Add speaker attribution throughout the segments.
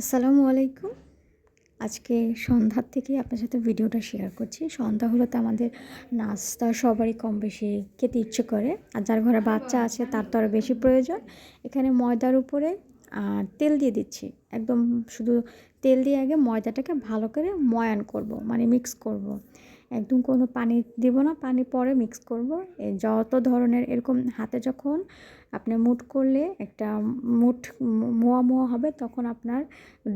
Speaker 1: আসসালামু আলাইকুম। আজকে সন্ধ্যার থেকে আপনার সাথে ভিডিওটা শেয়ার করছি। সন্ধ্যা হলো তো আমাদের নাস্তা, সবারই কম বেশি খেতে ইচ্ছে করে। আর যার ঘরে বাচ্চা আছে, তার তো আরও বেশি প্রয়োজন। এখানে ময়দার উপরে আর তেল দিয়ে দিচ্ছি। একদম শুধু তেল দিয়ে আগে ময়দাটাকে ভালো করে ময়ান করব মানে মিক্স করব। একদম কোনো পানি দিব না, পানি পরে মিক্স করব। যত ধরনের এরকম হাতে যখন আপনি মুঠ করলে একটা মুঠ মোয়া মোয়া হবে, তখন আপনার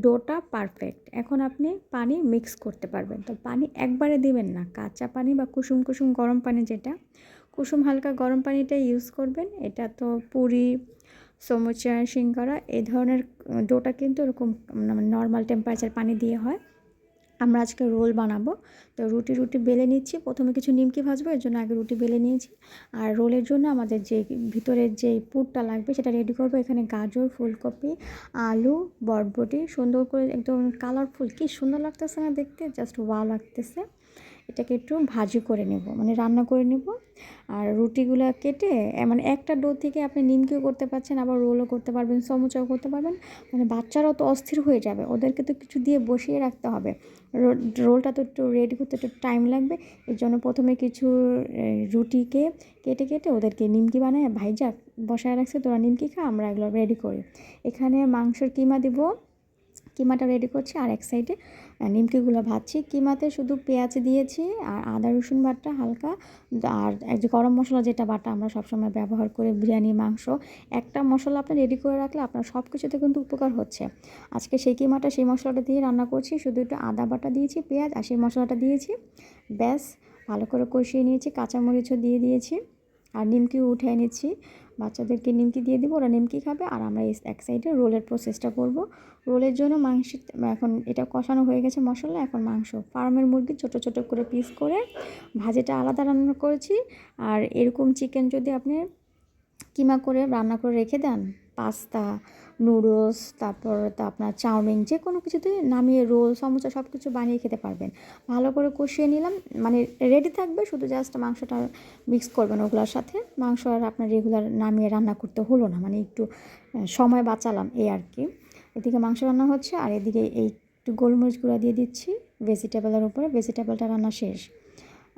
Speaker 1: ডোটা পারফেক্ট এখন আপনি পানি মিক্স করতে পারবেন। তো পানি একবারে দিবেন না, কাঁচা পানি বা কুসুম কুসুম গরম পানি যেটা, কুসুম হালকা গরম পানিটা ইউজ করবেন। এটা তো পুরি, সমুচা, সিঙ্গারা এই ধরনের ডোটা কিন্তু এরকম নর্মাল টেম্পারেচার পানি দিয়ে হয়। আমরা আজকে রোল বানাবো। তো রুটি রুটি বেলে নিচ্ছি। প্রথমে কিছু নিমকি ভাজবো, এর জন্য আগে রুটি বেলে নিয়েছি। আর রোলের জন্য আমাদের যে ভিতরের যে পুরটা লাগবে, সেটা রেডি করব। এখানে গাজর, ফুলকপি, আলু, বরবটি, সুন্দর করে একদম কালারফুল কী সুন্দর লাগতেছে না দেখতে? জাস্ট ওয়া লাগতেছে। এটাকে একটু ভাজি করে নেব। মানে রান্না করে নেব। আর রুটিগুলো কেটে মানে একটা ডো থেকে আপনি নিমকিও করতে পারছেন, আবার রোলও করতে পারবেন, সমুচাও করতে পারবেন। মানে বাচ্চারাও তো অস্থির হয়ে যাবে। ওদেরকে তো কিছু দিয়ে বসিয়ে রাখতে হবে। রোলটা তো একটু রেডি করতে একটু টাইম লাগবে। এর জন্য প্রথমে কিছু রুটিকে কেটে কেটে ওদেরকে নিমকি বানায়, ভাইজা বসায় রাখছে, তোরা নিমকি খা, আমরা এগুলো রেডি করি। এখানে মাংসের কিমা দিব। কিমাটা রেডি করছি, আর এক সাইডে নিমকিগুলো ভাজছি। কিমাতে শুধু পেঁয়াজ দিয়েছি আর আদা, রসুন বাটা হালকা। আর এক যে গরম মশলা যেটা বাটা আমরা সবসময় ব্যবহার করে, বিরিয়ানি, মাংস। একটা মশলা আপনি রেডি করে রাখলে আপনার সব কিছুতে কিন্তু উপকার হচ্ছে। আজকে সেই কিমাটা, সেই মশলাটা দিয়ে রান্না করছি। শুধু একটু আদা বাটা দিয়েছি, পেঁয়াজ, আর সেই মশলাটা দিয়েছি। ব্যাস, ভালো করে কষিয়ে নিয়েছি, কাঁচামরিচও দিয়ে দিয়েছি। আর নিমকিও উঠে এনেছি বাচ্চাদেরকে নিমকি দিয়ে দিব, ওরা নিমকি খাবে আর আমরা এক সাইডে রোলের প্রসেসটা করব। রোলের জন্য মাংস এখন এটা কষানো হয়ে গেছে মশলা, এখন মাংস। ফার্মের মুরগি ছোট ছোট করে পিস করে ভাজিটা আলাদা রান্না করেছি। আর এরকম চিকেন যদি আপনি কিমা করে রান্না করে রেখে দেন, পাস্তা নুডলস তারপর তা আপনার চাউমিন যে কোনো কিছুতে নামিয়ে রোল সমোসা সব কিছু বানিয়ে খেতে পারবেন। ভালো করে কষিয়ে নিলাম মানে রেডি থাকবে, শুধু জাস্ট মাংসটা মিক্স করবেন ওগুলোর সাথে। মাংস আর আপনার রেগুলার নামিয়ে রান্না করতে হলো না মানে একটু সময় বাঁচালাম, এই আর কি। এদিকে মাংস রান্না হচ্ছে, আর এদিকে এই একটু গোলমরিচ গুঁড়া দিয়ে দিচ্ছি ভেজিটেবলের উপরে ভেজিটেবলটা রান্না শেষ।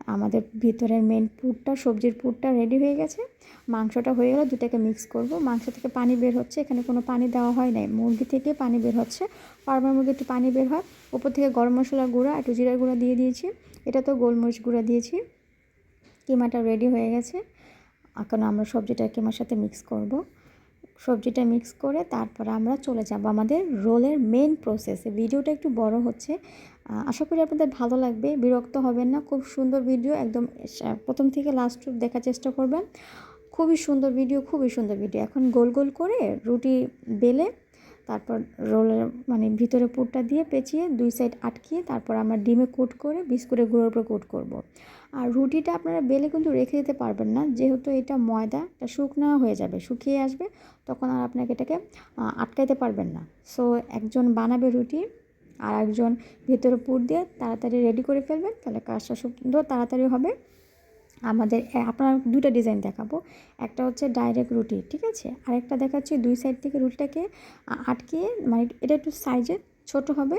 Speaker 1: আমাদের ভিতরের মেন পুরটা, সবজির পুরটা রেডি হয়ে গেছে। মাংসটা হয়ে গেলে দুটাকে মিক্স করব। মাংস থেকে পানি বের হচ্ছে, এখানে কোনো পানি দেওয়া হয় নাই। মুরগি থেকে পানি বের হচ্ছে। ফার্মার মুরগি একটু পানি বের হয়। উপর থেকে গরম মশলার গুঁড়া, একটু জিরার গুঁড়া দিয়ে দিয়েছি। এটা তো গোলমরিচ গুঁড়া দিয়েছি। কিমাটা রেডি হয়ে গেছে। এখন আমরা সবজিটা কিমার সাথে মিক্স করব। সবজিটা মিক্স করে তারপরে আমরা চলে যাব আমাদের রোলের মেন প্রসেসে ভিডিওটা একটু বড় হচ্ছে। আশা করি আপনাদের ভালো লাগবে। বিরক্ত হবেন না। খুব সুন্দর ভিডিও একদম প্রথম থেকে লাস্ট দেখার চেষ্টা করবেন। খুবই সুন্দর ভিডিও খুবই সুন্দর ভিডিও এখন গোল গোল করে রুটি বেলে তারপর রোলের মানে ভিতরে পুরটা দিয়ে পেঁচিয়ে দুই সাইড আটকিয়ে তারপর আমরা ডিমে কোট করে বিস্কুটের গুঁড়োর উপরে কোট করব। আর রুটিটা আপনারা বেলে কিন্তু রেখে দিতে পারবেন না, যেহেতু এটা ময়দা, এটা শুকনো হয়ে যাবে, শুকিয়ে আসবে, তখন আর আপনাকে এটাকে আটকাইতে পারবেন না সো একজন বানাবে রুটি আর একজন ভেতরে পুর দিয়ে তাড়াতাড়ি রেডি করে ফেলবেন, তাহলে কাজটা সুন্দর তাড়াতাড়ি হবে আমাদের আপনার দুটো ডিজাইন দেখাবো। একটা হচ্ছে ডাইরেক্ট রুটি, ঠিক আছে? আরেকটা দেখাচ্ছি দুই সাইড থেকে রুটিটাকে আটকে আটকিয়ে মানে এটা একটু সাইজে ছোট হবে,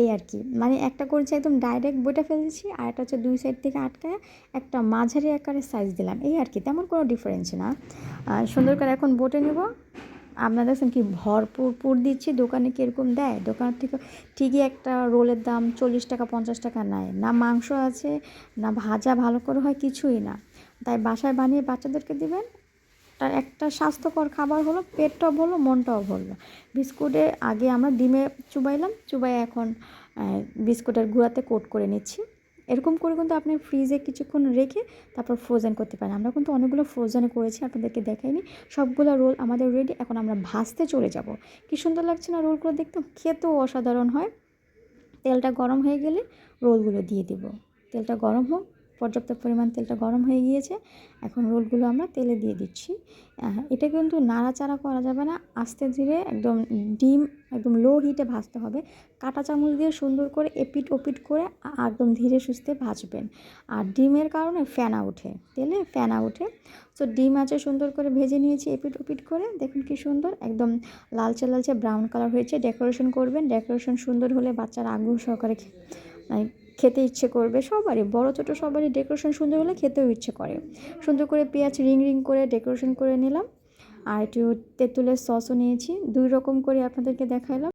Speaker 1: এই আর কি। মানে একটা করেছি একদম ডাইরেক্ট বইটা ফেলেছি, আর একটা হচ্ছে দুই সাইড থেকে আটকে একটা মাঝারি আকারের সাইজ দিলাম, এই আর কি। তেমন কোনো ডিফারেন্স না। সুন্দর করে এখন বোটে নেব। আপনারা দেখছেন কি ভরপুর পুর দিচ্ছি, দোকানে কীরকম দেয়? দোকান থেকে ঠিকই একটা রোলের দাম চল্লিশ টাকা, পঞ্চাশ টাকা নেয় না মাংস আছে, না ভাজা ভালো করে হয়, কিছুই না। তাই বাসায় বানিয়ে বাচ্চাদেরকে দিবেন তার একটা স্বাস্থ্যকর খাবার হলো, পেটটাও ভালো, মনটাও ভালো। বিস্কুটে আগে আমরা ডিমে চুবাইলাম চুবাই এখন বিস্কুটের গুঁড়াতে কোট করে নিচ্ছি। এরকম করে কিন্তু আপনি ফ্রিজে কিছুক্ষণ রেখে তারপর ফ্রোজেন করতে পারেন। আমরা কিন্তু অনেকগুলো ফ্রোজেন করেছি, আপনাদেরকে দেখাইনি। সবগুলো রোল আমাদের রেডি এখন আমরা ভাজতে চলে যাব। কি সুন্দর লাগছে না রোলগুলো দেখতে? খেতেও অসাধারণ হয়। তেলটা গরম হয়ে গেলে রোলগুলো দিয়ে দেবো। তেলটা গরম হোক পর্যাপ্ত পরিমাণ তেলটা গরম হয়ে গিয়েছে। এখন রোলগুলো আমরা তেলে দিয়ে দিচ্ছি। এটা কিন্তু নাড়াচাড়া করা যাবে না। আস্তে ধীরে একদম ডিম একদম লো হিটে ভাজতে হবে। কাঁটা চামচ দিয়ে সুন্দর করে এপিট ওপিট করে একদম ধীরে সুস্থে ভাজবেন। আর ডিমের কারণে ফেনা ওঠে। তেলে ফেনা ওঠে। তো ডিম আছে সুন্দর করে ভেজে নিয়েছি এপিট ওপিট করে। দেখুন কি সুন্দর। একদম লালচে লালচে ব্রাউন কালার হয়েছে। ডেকোরেশন করবেন। ডেকোরেশন সুন্দর হলে বাচ্চারা আগ্রহ সহকারে মানে খেতে ইচ্ছে করবে সবারই। বড়, ছোটো সবারই ডেকোরেশন সুন্দর হলে খেতেও ইচ্ছে করে। সুন্দর করে পেঁয়াজ রিং রিং করে ডেকোরেশন করে নিলাম। আর একটু তেঁতুলের সসও নিয়েছি। দুই রকম করে আপনাদেরকে দেখাইলাম